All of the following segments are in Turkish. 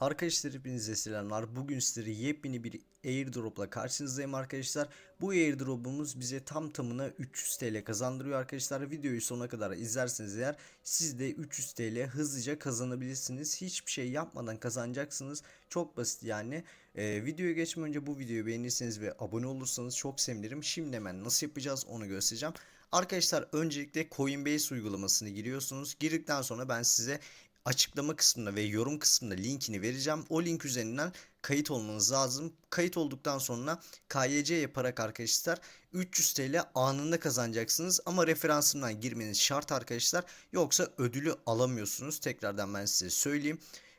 Arkadaşlar hepinize selamlar. Bugün sizlere yepyeni bir airdropla karşınızdayım arkadaşlar. Bu airdropumuz bize tam tamına 300 TL kazandırıyor arkadaşlar. Videoyu sona kadar izlerseniz eğer siz de 300 TL hızlıca kazanabilirsiniz. Hiçbir şey yapmadan kazanacaksınız. Çok basit yani. Ee, videoya geçmeden önce bu videoyu beğenirseniz ve abone olursanız çok sevinirim. Şimdi hemen nasıl yapacağız onu göstereceğim. Arkadaşlar öncelikle Coinbase uygulamasını giriyorsunuz. Girdikten sonra ben size açıklama kısmında ve yorum kısmında linkini vereceğim. O link üzerinden kayıt olmanız lazım. Kayıt olduktan sonra KYC yaparak arkadaşlar 300 TL anında kazanacaksınız. Ama referansımdan girmeniz şart arkadaşlar. Yoksa ödülü alamıyorsunuz. Tekrardan ben size söyleyeyim.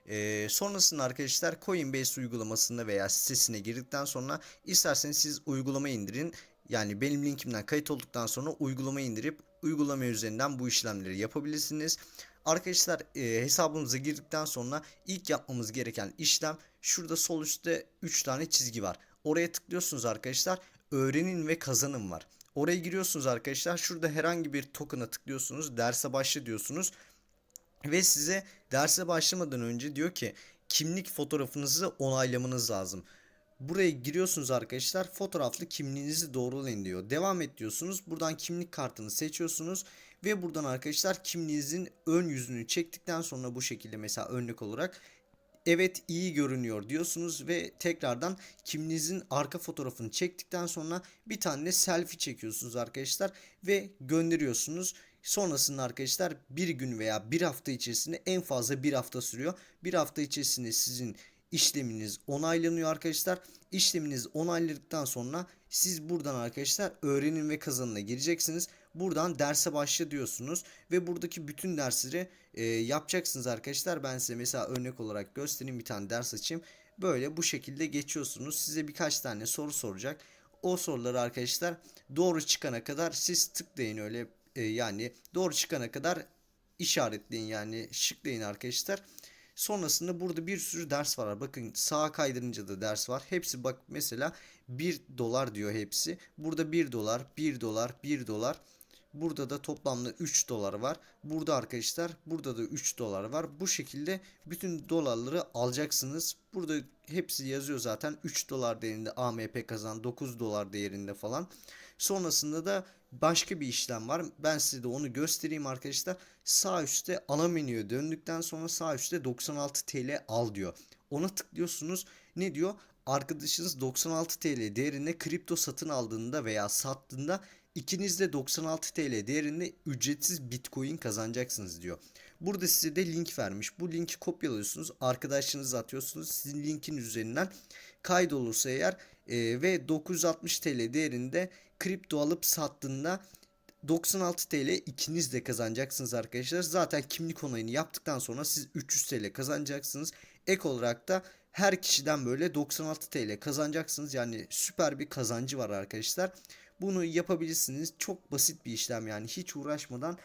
Ee, sonrasında arkadaşlar Coinbase uygulamasında veya sitesine girdikten sonra isterseniz siz uygulama indirin. Yani benim linkimden kayıt olduktan sonra uygulama indirip uygulama üzerinden bu işlemleri yapabilirsiniz. Arkadaşlar e, hesabımıza girdikten sonra ilk yapmamız gereken işlem şurada sol üstte 3 tane çizgi var. Oraya tıklıyorsunuz arkadaşlar. Öğrenin ve kazanın var. Oraya giriyorsunuz arkadaşlar. Şurada herhangi bir token'a tıklıyorsunuz. Derse başla diyorsunuz. Ve size derse başlamadan önce diyor ki kimlik fotoğrafınızı onaylamanız lazım. Buraya giriyorsunuz arkadaşlar. Fotoğraflı kimliğinizi doğrulayın diyor. Devam et diyorsunuz. Buradan kimlik kartını seçiyorsunuz. Ve buradan arkadaşlar kimliğinizin ön yüzünü çektikten sonra bu şekilde mesela örnek olarak evet iyi görünüyor diyorsunuz ve tekrardan kimliğinizin arka fotoğrafını çektikten sonra bir tane selfie çekiyorsunuz arkadaşlar ve gönderiyorsunuz. Sonrasında arkadaşlar bir gün veya bir hafta içerisinde en fazla bir hafta sürüyor. Bir hafta içerisinde sizin işleminiz onaylanıyor arkadaşlar. İşleminiz onayladıktan sonra siz buradan arkadaşlar öğrenin ve kazanına gireceksiniz. Buradan derse başla diyorsunuz ve buradaki bütün dersleri e, yapacaksınız arkadaşlar. Ben size mesela örnek olarak göstereyim bir tane ders açayım. Böyle bu şekilde geçiyorsunuz. Size birkaç tane soru soracak. O soruları arkadaşlar doğru çıkana kadar siz tıklayın öyle e, yani doğru çıkana kadar işaretleyin yani şıklayın arkadaşlar. Sonrasında burada bir sürü ders var. Bakın sağa kaydırınca da ders var. Hepsi bak mesela 1 dolar diyor hepsi. Burada 1 dolar, 1 dolar, 1 dolar. Burada da toplamda 3 dolar var. Burada arkadaşlar burada da 3 dolar var. Bu şekilde bütün dolarları alacaksınız. Burada hepsi yazıyor zaten. 3 dolar değerinde AMP kazan 9 dolar değerinde falan. Sonrasında da başka bir işlem var. Ben size de onu göstereyim arkadaşlar. Sağ üstte ana menüye döndükten sonra sağ üstte 96 TL al diyor. Ona tıklıyorsunuz. Ne diyor? Arkadaşınız 96 TL değerinde kripto satın aldığında veya sattığında ikiniz de 96 TL değerinde ücretsiz bitcoin kazanacaksınız diyor. Burada size de link vermiş. Bu linki kopyalıyorsunuz. Arkadaşınıza atıyorsunuz. Sizin linkin üzerinden kaydolursa eğer e, ve 960 TL değerinde kripto alıp sattığında 96 TL ikiniz de kazanacaksınız arkadaşlar. Zaten kimlik onayını yaptıktan sonra siz 300 TL kazanacaksınız. Ek olarak da her kişiden böyle 96 TL kazanacaksınız. Yani süper bir kazancı var arkadaşlar. Bunu yapabilirsiniz. Çok basit bir işlem yani hiç uğraşmadan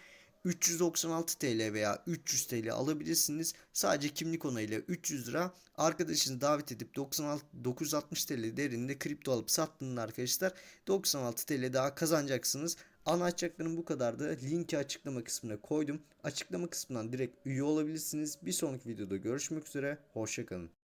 396 TL veya 300 TL alabilirsiniz. Sadece kimlik onayıyla 300 lira arkadaşınızı davet edip 96 960 TL değerinde kripto alıp sattığında arkadaşlar 96 TL daha kazanacaksınız. Anlatacaklarım bu kadardı. Linki açıklama kısmına koydum. Açıklama kısmından direkt üye olabilirsiniz. Bir sonraki videoda görüşmek üzere. Hoşçakalın.